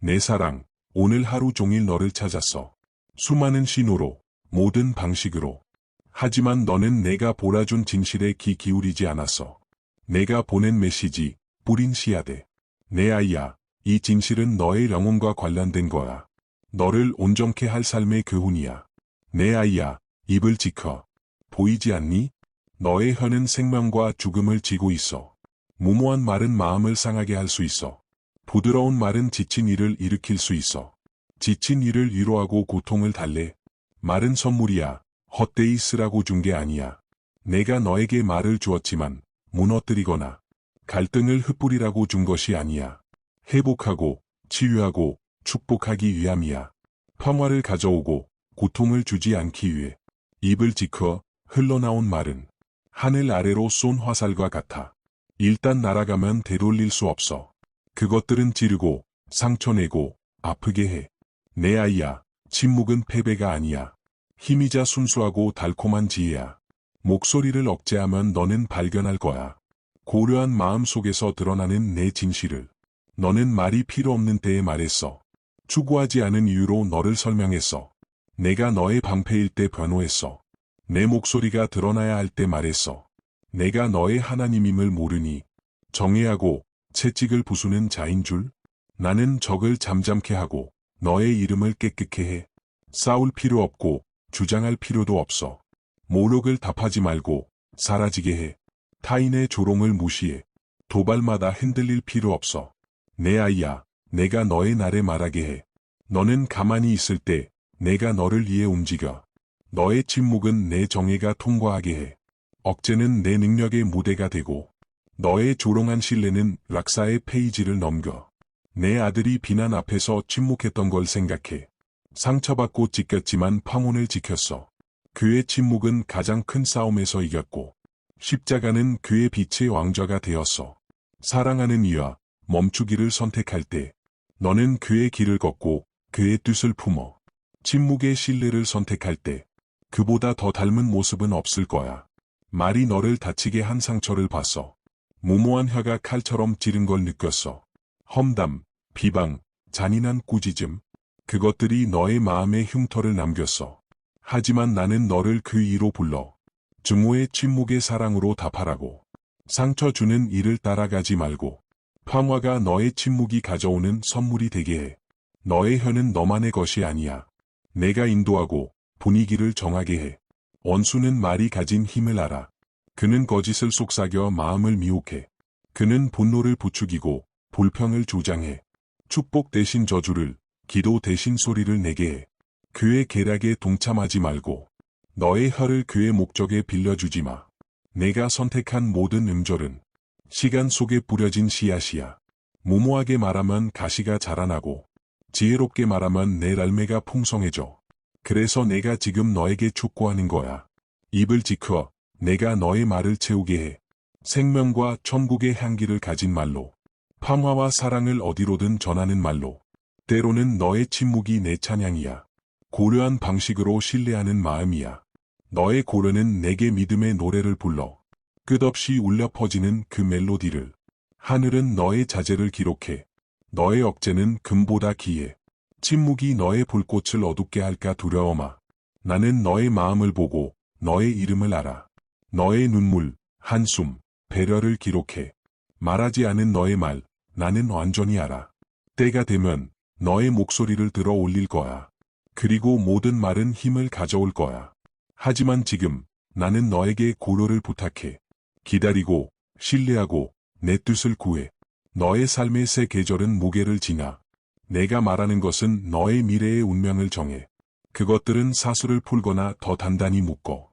내 사랑, 오늘 하루 종일 너를 찾았어. 수많은 신호로, 모든 방식으로. 하지만 너는 내가 보라준 진실에 귀 기울이지 않았어. 내가 보낸 메시지, 뿌린 씨앗에. 내 아이야, 이 진실은 너의 영혼과 관련된 거야. 너를 온전케 할 삶의 교훈이야. 내 아이야, 입을 지켜. 보이지 않니? 너의 혀는 생명과 죽음을 지고 있어. 무모한 말은 마음을 상하게 할 수 있어. 부드러운 말은 지친 이를 일으킬 수 있어. 지친 이를 위로하고 고통을 달래. 말은 선물이야. 헛되이 쓰라고 준 게 아니야. 내가 너에게 말을 주었지만 무너뜨리거나 갈등을 흩뿌리라고 준 것이 아니야. 회복하고 치유하고 축복하기 위함이야. 평화를 가져오고 고통을 주지 않기 위해 입을 지켜 흘러나온 말은 하늘 아래로 쏜 화살과 같아. 일단 날아가면 되돌릴 수 없어. 그것들은 찌르고 상처내고 아프게 해. 내 아이야, 침묵은 패배가 아니야. 힘이자 순수하고 달콤한 지혜야. 목소리를 억제하면 너는 발견할 거야. 고려한 마음 속에서 드러나는 내 진실을. 너는 말이 필요 없는 때에 말했어. 추구하지 않은 이유로 너를 설명했어. 내가 너의 방패일 때 변호했어. 내 목소리가 드러나야 할 때 말했어. 내가 너의 하나님임을 모르니 정의하고 채찍을 부수는 자인 줄? 나는 적을 잠잠케 하고 너의 이름을 깨끗게 해. 싸울 필요 없고 주장할 필요도 없어. 모욕을 답하지 말고 사라지게 해. 타인의 조롱을 무시해. 도발마다 흔들릴 필요 없어. 내 아이야, 내가 너의 날에 말하게 해. 너는 가만히 있을 때 내가 너를 위해 움직여. 너의 침묵은 내 정예가 통과하게 해. 억제는 내 능력의 무대가 되고 너의 조롱한 신뢰는 락사의 페이지를 넘겨. 내 아들이 비난 앞에서 침묵했던 걸 생각해. 상처받고 찢겼지만 평온을 지켰어. 그의 침묵은 가장 큰 싸움에서 이겼고 십자가는 그의 빛의 왕좌가 되었어. 사랑하는 이와 멈추기를 선택할 때 너는 그의 길을 걷고 그의 뜻을 품어. 침묵의 신뢰를 선택할 때 그보다 더 닮은 모습은 없을 거야. 말이 너를 다치게 한 상처를 봤어. 무모한 혀가 칼처럼 찌른 걸 느꼈어. 험담, 비방, 잔인한 꾸짖음. 그것들이 너의 마음에 흉터를 남겼어. 하지만 나는 너를 그 이로 불러. 증오의 침묵의 사랑으로 답하라고. 상처 주는 일을 따라가지 말고. 평화가 너의 침묵이 가져오는 선물이 되게 해. 너의 혀는 너만의 것이 아니야. 내가 인도하고 분위기를 정하게 해. 원수는 말이 가진 힘을 알아. 그는 거짓을 속삭여 마음을 미혹해. 그는 분노를 부추기고 불평을 조장해. 축복 대신 저주를, 기도 대신 소리를 내게 해. 그의 계략에 동참하지 말고 너의 혀를 그의 목적에 빌려주지 마. 내가 선택한 모든 음절은 시간 속에 뿌려진 씨앗이야. 무모하게 말하면 가시가 자라나고 지혜롭게 말하면 내 랄매가 풍성해져. 그래서 내가 지금 너에게 촉구하는 거야. 입을 지켜 내가 너의 말을 채우게 해. 생명과 천국의 향기를 가진 말로. 평화와 사랑을 어디로든 전하는 말로. 때로는 너의 침묵이 내 찬양이야. 고려한 방식으로 신뢰하는 마음이야. 너의 고려는 내게 믿음의 노래를 불러. 끝없이 울려 퍼지는 그 멜로디를. 하늘은 너의 자제를 기록해. 너의 억제는 금보다 기해. 침묵이 너의 불꽃을 어둡게 할까 두려워마. 나는 너의 마음을 보고 너의 이름을 알아. 너의 눈물, 한숨, 배려를 기록해. 말하지 않은 너의 말, 나는 완전히 알아. 때가 되면 너의 목소리를 들어 올릴 거야. 그리고 모든 말은 힘을 가져올 거야. 하지만 지금 나는 너에게 고려를 부탁해. 기다리고, 신뢰하고, 내 뜻을 구해. 너의 삶의 새 계절은 무게를 지나. 내가 말하는 것은 너의 미래의 운명을 정해. 그것들은 사수를 풀거나 더 단단히 묶어.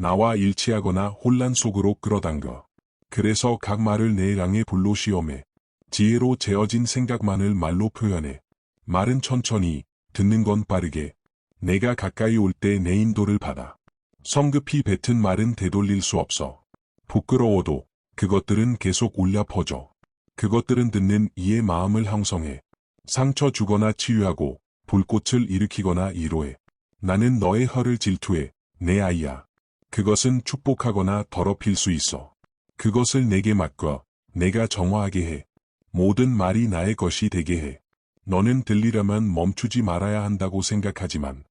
나와 일치하거나 혼란 속으로 끌어당겨. 그래서 각 말을 내 랑의 불로 시험해. 지혜로 재어진 생각만을 말로 표현해. 말은 천천히, 듣는 건 빠르게. 내가 가까이 올 때 내 인도를 받아. 성급히 뱉은 말은 되돌릴 수 없어. 부끄러워도 그것들은 계속 울려 퍼져. 그것들은 듣는 이의 마음을 형성해. 상처 주거나 치유하고 불꽃을 일으키거나 이로해. 나는 너의 혀를 질투해, 내 아이야. 그것은 축복하거나 더럽힐 수 있어. 그것을 내게 맡겨, 내가 정화하게 해. 모든 말이 나의 것이 되게 해. 너는 들리려면 멈추지 말아야 한다고 생각하지만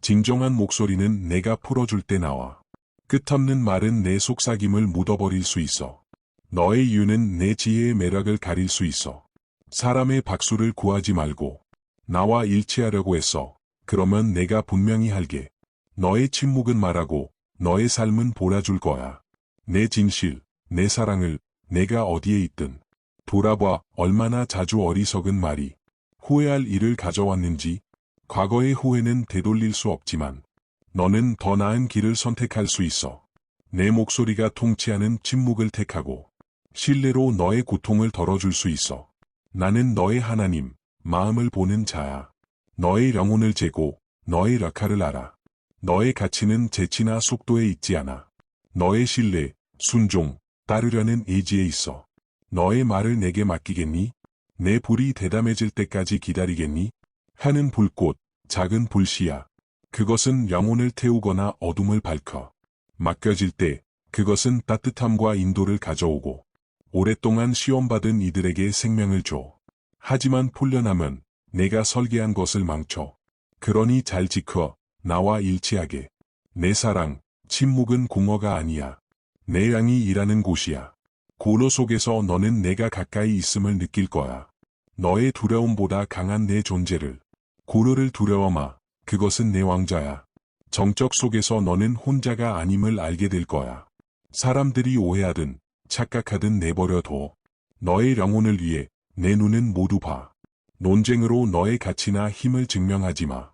진정한 목소리는 내가 풀어줄 때 나와. 끝없는 말은 내 속삭임을 묻어버릴 수 있어. 너의 이유는 내 지혜의 매력을 가릴 수 있어. 사람의 박수를 구하지 말고 나와 일치하려고 했어. 그러면 내가 분명히 할게. 너의 침묵은 말하고 너의 삶은 보라줄 거야. 내 진실, 내 사랑을 내가 어디에 있든 돌아봐 얼마나 자주 어리석은 말이 후회할 일을 가져왔는지 과거의 후회는 되돌릴 수 없지만 너는 더 나은 길을 선택할 수 있어. 내 목소리가 통치하는 침묵을 택하고 신뢰로 너의 고통을 덜어줄 수 있어. 나는 너의 하나님, 마음을 보는 자야. 너의 영혼을 재고 너의 역할을 알아. 너의 가치는 재치나 속도에 있지 않아. 너의 신뢰, 순종, 따르려는 의지에 있어. 너의 말을 내게 맡기겠니? 내 불이 대담해질 때까지 기다리겠니? 하는 불꽃, 작은 불씨야. 그것은 영혼을 태우거나 어둠을 밝혀. 맡겨질 때 그것은 따뜻함과 인도를 가져오고 오랫동안 시험받은 이들에게 생명을 줘. 하지만 풀려나면 내가 설계한 것을 망쳐. 그러니 잘 지켜 나와 일치하게. 내 사랑, 침묵은 공허가 아니야. 내 양이 일하는 곳이야. 고로 속에서 너는 내가 가까이 있음을 느낄 거야. 너의 두려움보다 강한 내 존재를. 고로를 두려워 마. 그것은 내 왕자야. 정적 속에서 너는 혼자가 아님을 알게 될 거야. 사람들이 오해하든 착각하든 내버려둬. 너의 영혼을 위해 내 눈은 모두 봐. 논쟁으로 너의 가치나 힘을 증명하지 마.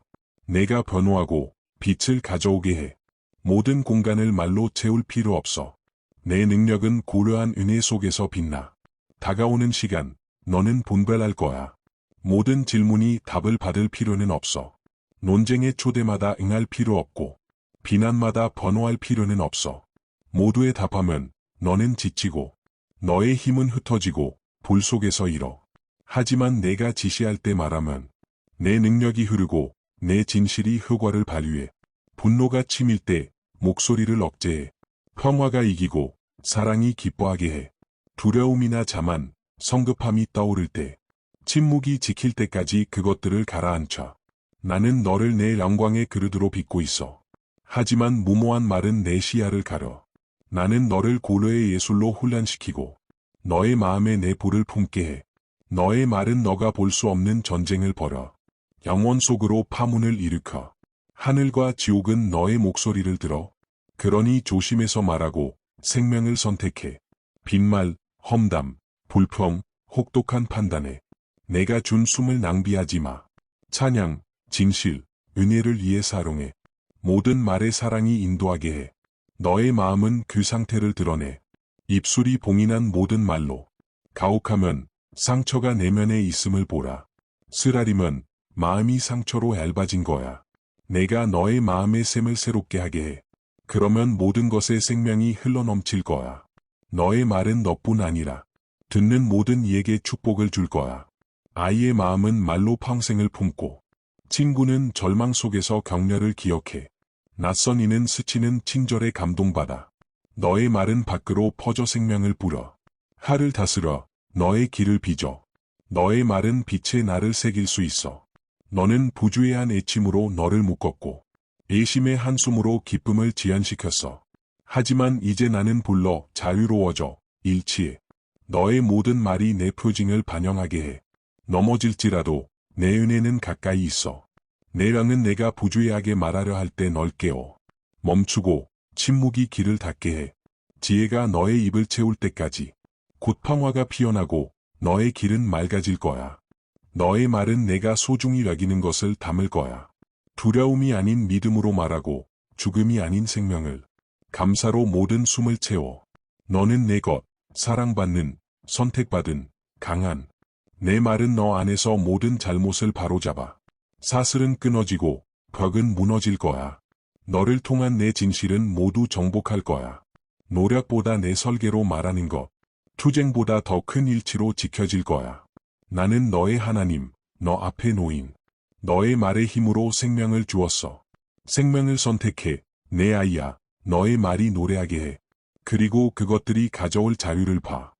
내가 변호하고 빛을 가져오게 해. 모든 공간을 말로 채울 필요 없어. 내 능력은 고려한 은혜 속에서 빛나. 다가오는 시간, 너는 분별할 거야. 모든 질문이 답을 받을 필요는 없어. 논쟁의 초대마다 응할 필요 없고, 비난마다 번호할 필요는 없어. 모두에 답하면 너는 지치고, 너의 힘은 흩어지고, 불 속에서 잃어. 하지만 내가 지시할 때 말하면, 내 능력이 흐르고, 내 진실이 효과를 발휘해. 분노가 치밀 때, 목소리를 억제해. 평화가 이기고, 사랑이 기뻐하게 해. 두려움이나 자만, 성급함이 떠오를 때, 침묵이 지킬 때까지 그것들을 가라앉혀. 나는 너를 내 영광의 그릇으로 빚고 있어. 하지만 무모한 말은 내 시야를 가려. 나는 너를 고려의 예술로 훈련시키고 너의 마음에 내 불을 품게 해. 너의 말은 너가 볼 수 없는 전쟁을 벌여. 영원 속으로 파문을 일으켜. 하늘과 지옥은 너의 목소리를 들어. 그러니 조심해서 말하고 생명을 선택해. 빈말, 험담, 불평, 혹독한 판단에 내가 준 숨을 낭비하지 마. 찬양, 진실, 은혜를 위해 사롱해. 모든 말에 사랑이 인도하게 해. 너의 마음은 그 상태를 드러내. 입술이 봉인한 모든 말로. 가혹하면 상처가 내면에 있음을 보라. 쓰라리면 마음이 상처로 얇아진 거야. 내가 너의 마음의 샘을 새롭게 하게 해. 그러면 모든 것의 생명이 흘러넘칠 거야. 너의 말은 너뿐 아니라 듣는 모든 이에게 축복을 줄 거야. 아이의 마음은 말로 평생을 품고 친구는 절망 속에서 격려를 기억해. 낯선 이는 스치는 친절에 감동받아. 너의 말은 밖으로 퍼져 생명을 불어. 하를 다스려 너의 길을 빚어. 너의 말은 빛의 날을 새길 수 있어. 너는 부주의한 애침으로 너를 묶었고 애심의 한숨으로 기쁨을 지연시켰어. 하지만 이제 나는 불러 자유로워져 일치해. 너의 모든 말이 내 표징을 반영하게 해. 넘어질지라도 내 은혜는 가까이 있어. 내 랑은 내가 부주의하게 말하려 할 때 널 깨워. 멈추고 침묵이 길을 닫게 해. 지혜가 너의 입을 채울 때까지. 곧 평화가 피어나고 너의 길은 맑아질 거야. 너의 말은 내가 소중히 여기는 것을 담을 거야. 두려움이 아닌 믿음으로 말하고 죽음이 아닌 생명을 감사로 모든 숨을 채워. 너는 내 것, 사랑받는, 선택받은, 강한. 내 말은 너 안에서 모든 잘못을 바로잡아. 사슬은 끊어지고 벽은 무너질 거야. 너를 통한 내 진실은 모두 정복할 거야. 노력보다 내 설계로 말하는 것. 투쟁보다 더 큰 일치로 지켜질 거야. 나는 너의 하나님, 너 앞에 놓인. 너의 말의 힘으로 생명을 주었어. 생명을 선택해, 내 아이야, 너의 말이 노래하게 해. 그리고 그것들이 가져올 자유를 봐.